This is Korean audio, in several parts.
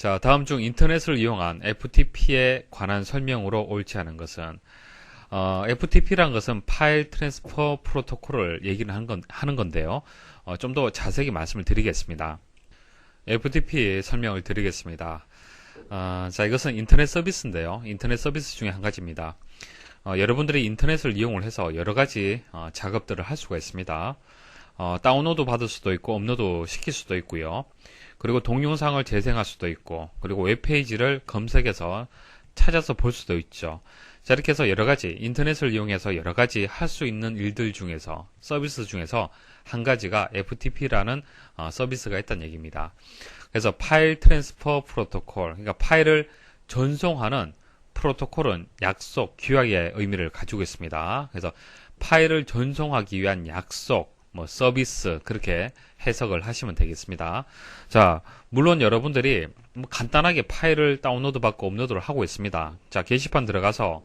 자, 다음 중 인터넷을 이용한 FTP에 관한 설명으로 옳지 않은 것은 어, FTP란 것은 파일 트랜스퍼 프로토콜을 얘기를 하는, 건, 하는 건데요. 어, 좀 더 자세히 말씀을 드리겠습니다. FTP 설명을 드리겠습니다. 어, 자, 이것은 인터넷 서비스인데요. 인터넷 서비스 중에 한 가지입니다. 어, 여러분들이 인터넷을 이용을 해서 여러 가지 어, 작업들을 할 수가 있습니다. 어, 다운로드 받을 수도 있고 업로드 시킬 수도 있고요. 그리고 동영상을 재생할 수도 있고 그리고 웹페이지를 검색해서 찾아서 볼 수도 있죠. 자, 이렇게 해서 여러 가지 인터넷을 이용해서 여러 가지 할 수 있는 일들 중에서 서비스 중에서 한 가지가 FTP라는 어, 서비스가 있다는 얘기입니다. 그래서 파일 트랜스퍼 프로토콜, 그러니까 파일을 전송하는 프로토콜은 약속, 규약의 의미를 가지고 있습니다. 그래서 파일을 전송하기 위한 약속, 뭐 서비스 그렇게 해석을 하시면 되겠습니다. 자, 물론 여러분들이 뭐 간단하게 파일을 다운로드 받고 업로드를 하고 있습니다. 자, 게시판 들어가서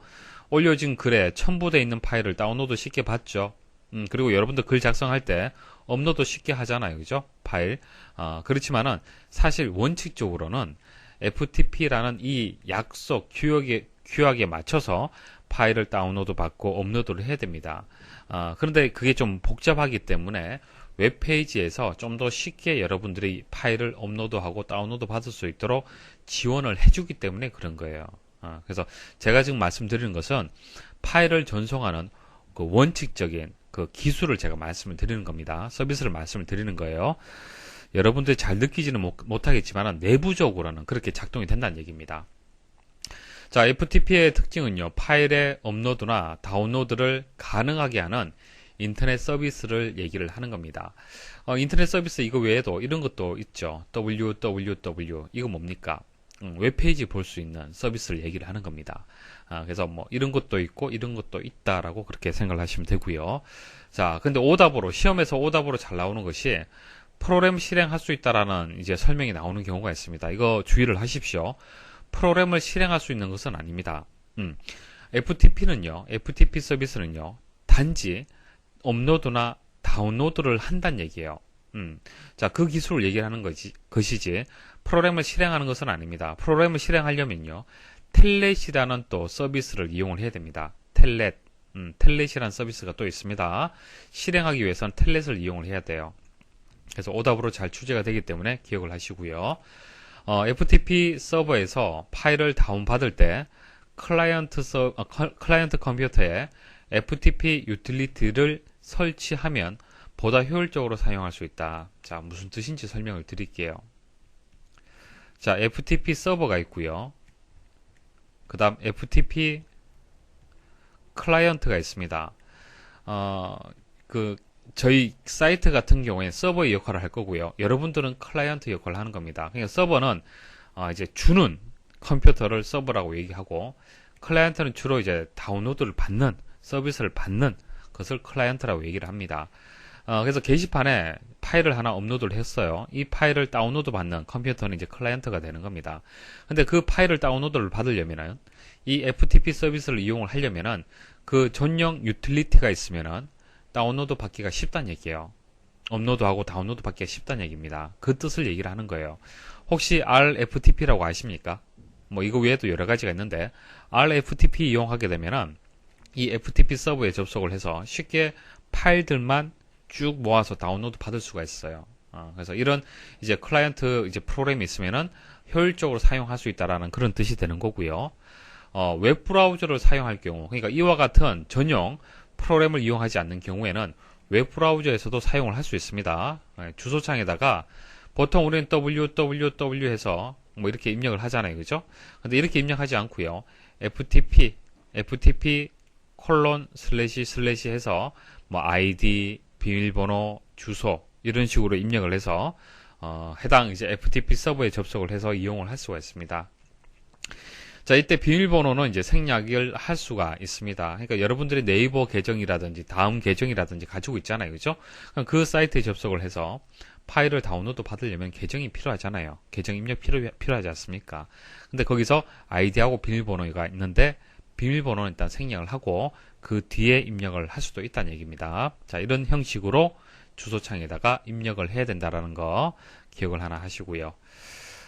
올려진 글에 첨부되어 있는 파일을 다운로드 쉽게 받죠. 음, 그리고 여러분들 글 작성할 때 업로드 쉽게 하잖아요. 그죠? 파일. 어, 그렇지만은 사실 원칙적으로는 FTP라는 이 약속 규약에, 규약에 맞춰서 파일을 다운로드 받고 업로드를 해야 됩니다. 어, 그런데 그게 좀 복잡하기 때문에 웹페이지에서 좀 더 쉽게 여러분들이 파일을 업로드하고 다운로드 받을 수 있도록 지원을 해주기 때문에 그런 거예요. 어, 그래서 제가 지금 말씀드리는 것은 파일을 전송하는 그 원칙적인 그 기술을 제가 말씀을 드리는 겁니다. 서비스를 말씀을 드리는 거예요. 여러분들이 잘 느끼지는 못, 하겠지만 내부적으로는 그렇게 작동이 된다는 얘기입니다. 자, FTP의 특징은요, 파일의 업로드나 다운로드를 가능하게 하는 인터넷 서비스를 얘기를 하는 겁니다. 어, 인터넷 서비스 이거 외에도 이런 것도 있죠. www. 이거 뭡니까? 음, 웹페이지 볼 수 있는 서비스를 얘기를 하는 겁니다. 아, 그래서 뭐 이런 것도 있고 이런 것도 있다라고 그렇게 생각을 하시면 되고요. 자, 근데 오답으로 시험에서 오답으로 잘 나오는 것이 프로그램 실행할 수 있다라는 이제 설명이 나오는 경우가 있습니다. 이거 주의를 하십시오. 프로그램을 실행할 수 있는 것은 아닙니다. 음, FTP는요, FTP 서비스는요, 단지 업로드나 다운로드를 한다는 얘기예요. 음, 자, 그 기술을 얘기하는 것이, 것이지, 프로그램을 실행하는 것은 아닙니다. 프로그램을 실행하려면요, 텔렛이라는 또 서비스를 이용을 해야 됩니다. 텔렛, 음, 텔렛이라는 서비스가 또 있습니다. 실행하기 위해서는 텔렛을 이용을 해야 돼요. 그래서 오답으로 잘 추제가 되기 때문에 기억을 하시고요. 어, FTP 서버에서 파일을 다운받을 때 클라이언트, 서, 어, 클라이언트 컴퓨터에 FTP 유틸리티를 설치하면 보다 효율적으로 사용할 수 있다. 자, 무슨 뜻인지 설명을 드릴게요. 자, FTP 서버가 있고요. 그 다음 FTP 클라이언트가 있습니다. 어, 그 저희 사이트 같은 경우에 서버의 역할을 할 거고요. 여러분들은 클라이언트 역할을 하는 겁니다. 그러니까 서버는 어, 이제 주는 컴퓨터를 서버라고 얘기하고 클라이언트는 주로 이제 다운로드를 받는 서비스를 받는 것을 클라이언트라고 얘기를 합니다. 어, 그래서 게시판에 파일을 하나 업로드를 했어요. 이 파일을 다운로드 받는 컴퓨터는 이제 클라이언트가 되는 겁니다. 근데 그 파일을 다운로드를 받으려면은 이 FTP 서비스를 이용을 하려면은 그 전용 유틸리티가 있으면은 다운로드 받기가 쉽다는 얘기예요. 업로드하고 다운로드 받기가 쉽다는 얘기입니다. 그 뜻을 얘기를 하는 거예요. 혹시 RFTP라고 아십니까? 뭐 이거 외에도 여러 가지가 있는데 RFTP 이용하게 되면은 이 FTP 서버에 접속을 해서 쉽게 파일들만 쭉 모아서 다운로드 받을 수가 있어요. 어, 그래서 이런 이제 클라이언트 이제 프로그램이 있으면은 효율적으로 사용할 수 있다라는 그런 뜻이 되는 거고요. 어, 웹 브라우저를 사용할 경우, 그러니까 이와 같은 전용 프로그램을 이용하지 않는 경우에는 웹 브라우저에서도 사용을 할 수 있습니다. 네, 주소창에다가 보통 우리는 www 해서 뭐 이렇게 입력을 하잖아요. 그죠? 근데 이렇게 입력하지 않고요. ftp ftp 콜론 슬래시 슬래시 해서 뭐 아이디 비밀번호 주소 이런 식으로 입력을 해서 어, 해당 이제 FTP 서버에 접속을 해서 이용을 할 수가 있습니다. 자, 이때 비밀번호는 이제 생략을 할 수가 있습니다. 그러니까 여러분들이 네이버 계정이라든지 다음 계정이라든지 가지고 있잖아요. 그죠? 그 사이트에 접속을 해서 파일을 다운로드 받으려면 계정이 필요하잖아요. 계정 입력 필요, 필요하지 않습니까? 근데 거기서 아이디하고 비밀번호가 있는데 비밀번호는 일단 생략을 하고 그 뒤에 입력을 할 수도 있다는 얘기입니다. 자, 이런 형식으로 주소창에다가 입력을 해야 된다라는 거 기억을 하나 하시고요.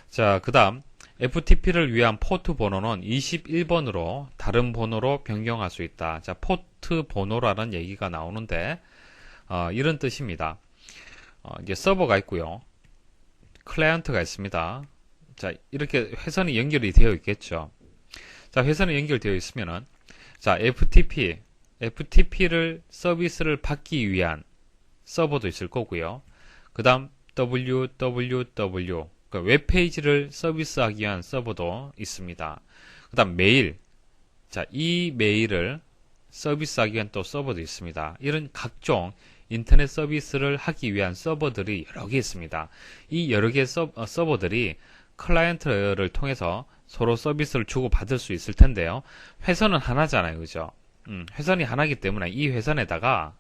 자, 그 다음 FTP를 위한 포트 번호는 21번으로 다른 번호로 변경할 수 있다. 자, 포트 번호라는 얘기가 나오는데 어, 이런 뜻입니다. 어, 이제 서버가 있고요. 클라이언트가 있습니다. 자, 이렇게 회선이 연결이 되어 있겠죠. 자, 회선이 연결되어 있으면은 자, FTP, FTP를 서비스를 받기 위한 서버도 있을 거고요. 그 다음 www 그 웹페이지를 서비스하기 위한 서버도 있습니다. 그 다음 메일 자, 이 메일을 서비스하기 위한 또 서버도 있습니다. 이런 각종 인터넷 서비스를 하기 위한 서버들이 여러 개 있습니다. 이 여러 개의 서, 어, 서버들이 클라이언트를 통해서 서로 서비스를 주고 받을 수 있을 텐데요. 회선은 하나잖아요. 그죠? 음, 회선이 하나이기 때문에 이 회선에다가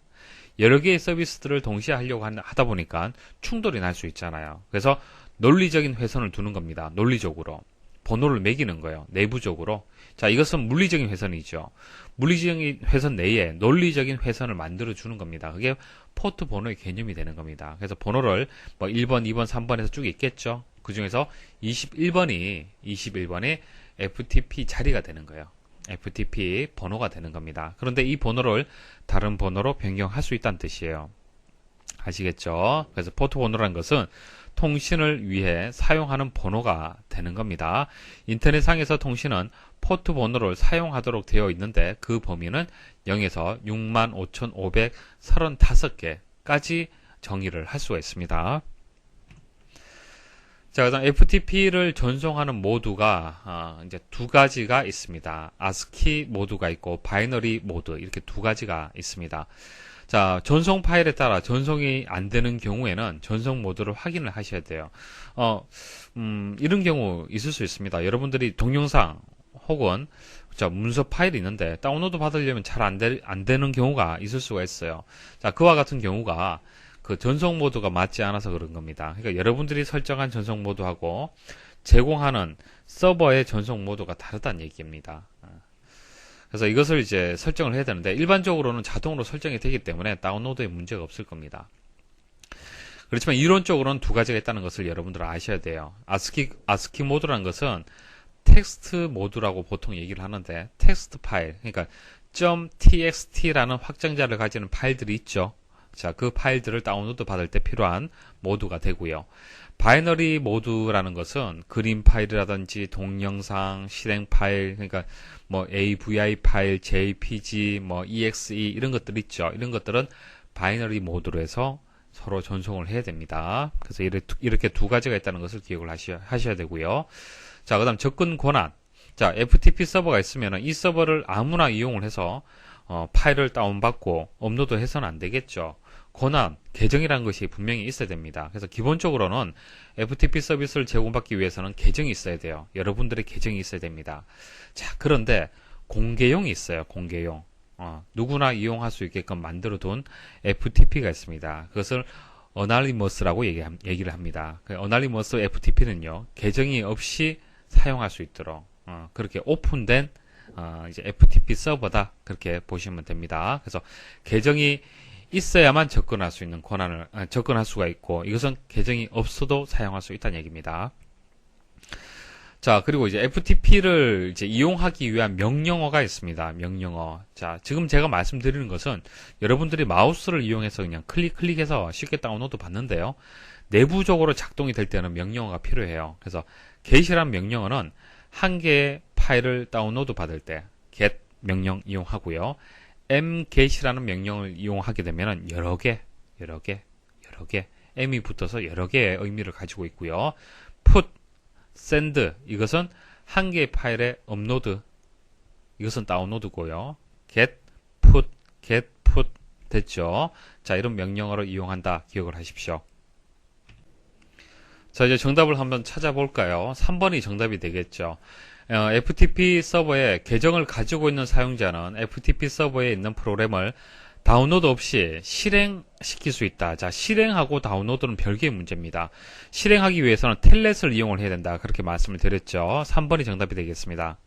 여러 개의 서비스들을 동시에 하려고 하다 보니까 충돌이 날 수 있잖아요. 그래서 논리적인 회선을 두는 겁니다. 논리적으로. 번호를 매기는 거예요. 내부적으로. 자, 이것은 물리적인 회선이죠. 물리적인 회선 내에 논리적인 회선을 만들어 주는 겁니다. 그게 포트 번호의 개념이 되는 겁니다. 그래서 번호를 뭐 1번, 2번, 3번에서 쭉 있겠죠. 그 중에서 21번이 21번이 FTP 자리가 되는 거예요. FTP 번호가 되는 겁니다. 그런데 이 번호를 다른 번호로 변경할 수 있다는 뜻이에요. 아시겠죠? 그래서 포트 번호라는 것은 통신을 위해 사용하는 번호가 되는 겁니다. 인터넷상에서 통신은 포트 번호를 사용하도록 되어 있는데 그 범위는 0에서 65,535개까지 정의를 할 수가 있습니다. 자, 그다음 FTP를 전송하는 모드가 어, 이제 두 가지가 있습니다. ASCII 모드가 있고 바이너리 모드 이렇게 두 가지가 있습니다. 자, 전송 파일에 따라 전송이 안 되는 경우에는 전송 모드를 확인을 하셔야 돼요. 어, 음, 이런 경우 있을 수 있습니다. 여러분들이 동영상 혹은 자, 문서 파일이 있는데 다운로드 받으려면 잘안 안 되는 경우가 있을 수가 있어요. 자, 그와 같은 경우가 그 전송 모드가 맞지 않아서 그런 겁니다. 그러니까 여러분들이 설정한 전송 모드하고 제공하는 서버의 전송 모드가 다르다는 얘기입니다. 그래서 이것을 이제 설정을 해야 되는데 일반적으로는 자동으로 설정이 되기 때문에 다운로드에 문제가 없을 겁니다. 그렇지만 이론적으로는 두 가지가 있다는 것을 여러분들 아셔야 돼요. 아스키 아스키 모드라는 것은 텍스트 모드라고 보통 얘기를 하는데 텍스트 파일 그러니까 .txt라는 확장자를 가지는 파일들이 있죠. 자, 그 파일들을 다운로드 받을 때 필요한 모드가 되고요. 바이너리 모드라는 것은 그림 파일이라든지 동영상, 실행 파일, 그러니까 뭐 AVI 파일, JPG, 뭐 EXE 이런 것들 있죠. 이런 것들은 바이너리 모드로 해서 서로 전송을 해야 됩니다. 그래서 이렇게 두 가지가 있다는 것을 기억을 하셔야, 되고요. 자, 그 다음 접근 권한. 자, FTP 서버가 있으면 이 서버를 아무나 이용을 해서 어, 파일을 다운받고 업로드 해서는 안 되겠죠. 권한, 계정이라는 것이 분명히 있어야 됩니다. 그래서 기본적으로는 FTP 서비스를 제공받기 위해서는 계정이 있어야 돼요. 여러분들의 계정이 있어야 됩니다. 자, 그런데 공개용이 있어요. 공개용. 어, 누구나 이용할 수 있게끔 만들어 둔 FTP가 있습니다. 그것을 어날리머스라고 얘기, 얘기를 합니다. 그 어날리머스 FTP는요, 계정이 없이 사용할 수 있도록, 어, 그렇게 오픈된, 어, 이제 FTP 서버다. 그렇게 보시면 됩니다. 그래서 계정이 있어야만 접근할 수 있는 권한을 아, 접근할 수가 있고 이것은 계정이 없어도 사용할 수 있다는 얘기입니다. 자, 그리고 이제 FTP를 이제 이용하기 위한 명령어가 있습니다. 명령어. 자, 지금 제가 말씀드리는 것은 여러분들이 마우스를 이용해서 그냥 클릭 클릭해서 쉽게 다운로드 받는데요. 내부적으로 작동이 될 때는 명령어가 필요해요. 그래서 get이란 명령어는 한 개의 파일을 다운로드 받을 때 get 명령 이용하고요. Mget이라는 명령을 이용하게 되면 여러 개, 여러 개, 여러 개, m이 붙어서 여러 개의 의미를 가지고 있고요. put, send 이것은 한 개의 파일의 업로드 이것은 다운로드고요. get, put, get, put 됐죠? 자, 이런 명령어를 이용한다 기억을 하십시오. 자, 이제 정답을 한번 찾아볼까요? 3번이 정답이 되겠죠. 어, FTP 서버에 계정을 가지고 있는 사용자는 FTP 서버에 있는 프로그램을 다운로드 없이 실행시킬 수 있다. 자, 실행하고 다운로드는 별개의 문제입니다. 실행하기 위해서는 텔넷을 이용을 해야 된다. 그렇게 말씀을 드렸죠. 3번이 정답이 되겠습니다.